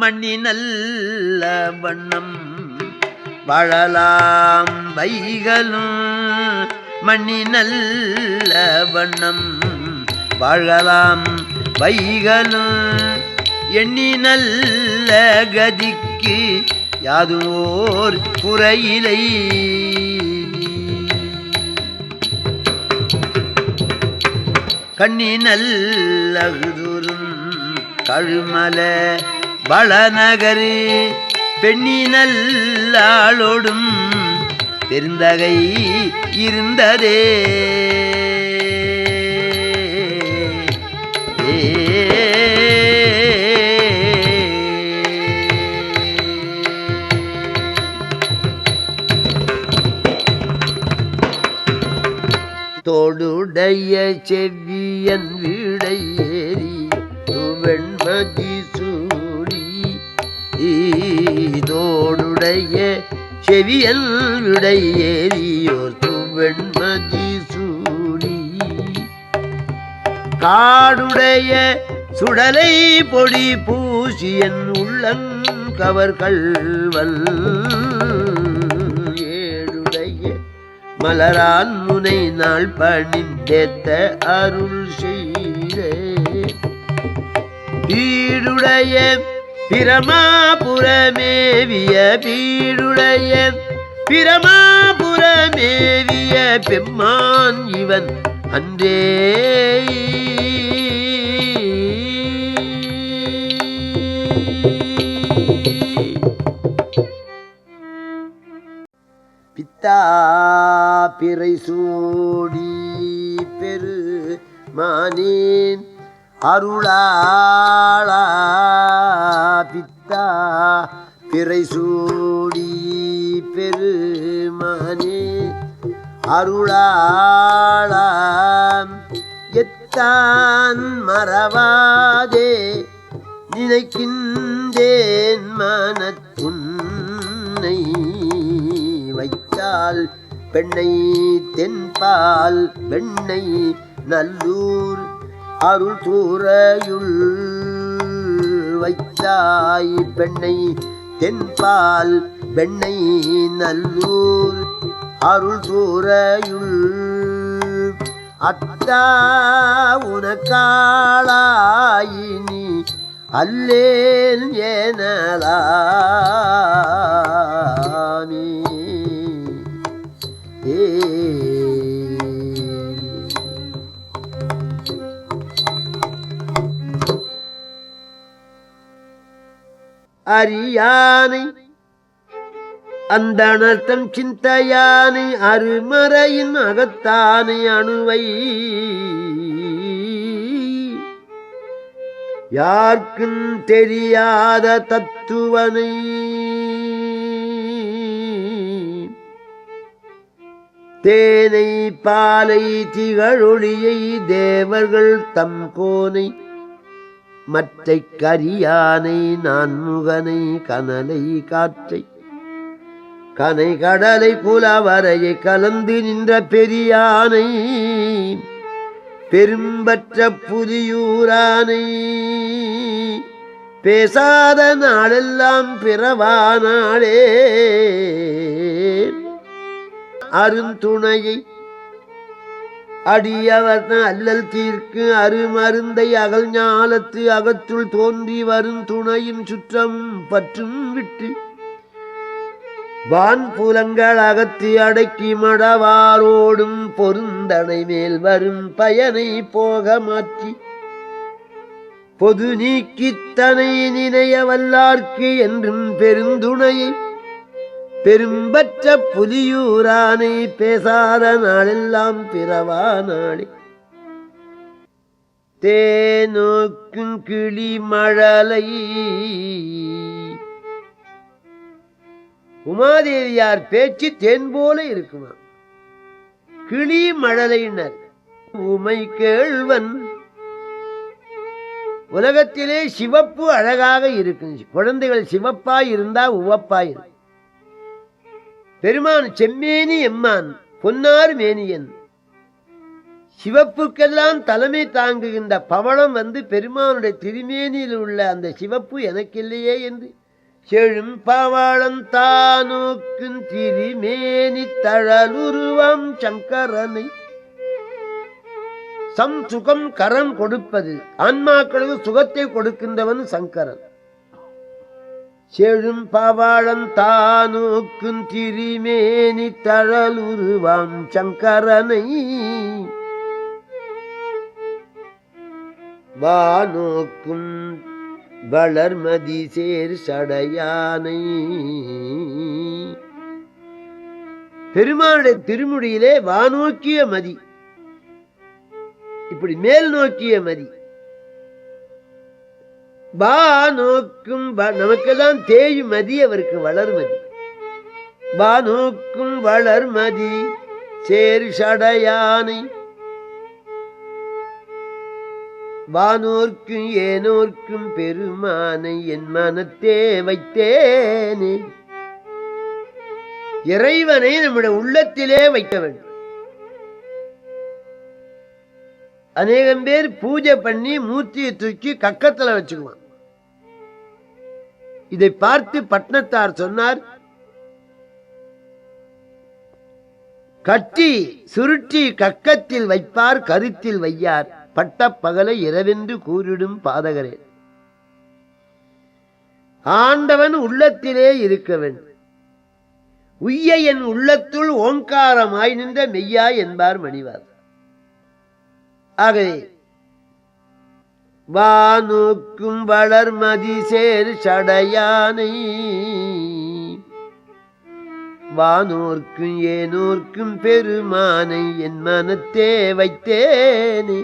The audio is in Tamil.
மண்ணினல்ல வண்ணம் வாழலாம் வைகளும் மண்ணினல்ல வண்ணம் வாழலாம் வைகளும் எண்ணினல்ல கதிக்கு யாதுவோர் குறையிலை. கண்ணி நல்லகுதுரும் கழுமல வளநகரு பெண்ணி நல்லாளோடும் பெருந்தகை இருந்ததே. தொடுடைய செவ்வியன் வீடை ஏறி வெண்மதி உடைய செவியல் விடை ஏறியோர் துவெண்மதி சூடி காடுடைய சுடலை பொடி பூசியன் உள்ளன் கள்வல் ஏடுடைய மலரான் முனை நாள் பணிந்தேத்த அருள் செய்த. பீடுடைய பிரமாபுரமேவிய பீடுடைய பிரமாபுரமேவிய பெம்மான் இவன் அன்றே. பித்தா பிறை சூடி பெரு மானேன் அருளாளா பித்தா பிறை சூடி பெருமானே அருளாளாம். எத்தான் மறவாதே நினைக்கின்றேன் மனத்துன்னை. வைத்தால் பெண்ணை தென்பால் வெண்ணை நல்லூர் அருள் தூரையுள் வைத்தாய் பெண்ணை தென்பால் வெண்ணை நல்லூர் அருள் தூரையுள் அத்தா உனக்காளாயினி அல்லேல் ஏனலாமே. அரியானை அந்த சிந்தையானை அருமறையின் அகத்தானை அணுவை. யார்க்கும் தெரியாத தத்துவனை தேனை பாலை திகழொளியை தேவர்கள் தம் கோனை மற்றை கரியானை நான்முகனை கனலை காற்றை. கனை கடலை புலவரையை கலந்து நின்ற பெரியானை பெரும்பற்ற புதியூரானை பேசாத நாளெல்லாம் பிறவானாளே அருந்துணையை அடியவர் அல்லல் தீர்க்கு அருமருந்தை அகல் ஞாலத்து அகத்துள் தோன்றி வரும் துணையின் சுற்றம் பற்றும் விட்டு. வான் புலங்கள் அகத்து அடக்கி மடவாரோடும் பொருந்தனை மேல் வரும் பயனை போக மாற்றி. பொது நீக்கித்தனை நினைய வல்லார்க்கு என்றும் பெருந்துணையை பெரும்பற்ற புலியூரானை பேசாத நாளெல்லாம் பிறவா நாளே. தேனோக்கும் கிளி மழலை. உமாதேவியார் பேச்சு தேன் போல இருக்குமா? கிளி மழலையினர் உமை கேள்வன் உலகத்திலே சிவப்பு அழகாக இருக்கும் குழந்தைகள் சிவப்பாய் இருந்தா உவப்பாய் இருக்கும் பெருமான் செம்மேனி எம்மான் பொன்னார் மேனியன். சிவப்புக்கெல்லாம் தலைமை தாங்குகின்ற பவளம் வந்து பெருமானுடைய திருமேனியில் உள்ள அந்த சிவப்பு எனக்கு இல்லையே என்று. செழும் பவளம் தானோக்கும் திருமேனி தழலுருவம் சங்கரனை. சம் சுகம் கரம் கொடுப்பது ஆன்மாக்களுக்கு சுகத்தை கொடுக்கின்றவன் சங்கரன். செழும் பவாழம் தானோக்கும் திரிமேனி தழலுருவாம் சங்கரனை. வானோக்கும் வளர்மதி சேர் சடையானை. பெருமானுடைய திருமுடியிலே வானோக்கிய மதி. இப்படி மேல் நோக்கிய மதி. பா நோக்கும் ப- நமக்கெல்லாம் தேயும் மதி அவருக்கு வளர்மதி பா நோக்கும் வளர்மதி சேர் சடையானை. வானோர்க்கும் ஏனோர்க்கும் பெருமானை என் மனத்தே வைத்தேனே. இறைவனை நம்முடைய உள்ளத்திலே வைக்க வேண்டும். அநேகம் பேர் பூஜை பண்ணி மூர்த்தியை தூக்கி கக்கத்துல வச்சுக்குவான் இதை பார்த்து பட்னத்தார் சொன்னார் கட்டி சுருட்டி கக்கத்தில் வைப்பார் கருத்தில் வையார். பட்ட பகலை இரவென்று கூறிடும் பாதகரே. ஆண்டவன் உள்ளத்திலே இருக்க வேண்டும் உய்ய என் உள்ளத்துள் ஓங்காரமாய் நின்ற மெய்யா என்பார் மணிவார். ஆகவே வானுக்கும் வளர்மதி சேர் சடையானை. வானோர்க்கும் ஏனோர்க்கும் பெருமானை என் மனத்தே வைத்தேனே.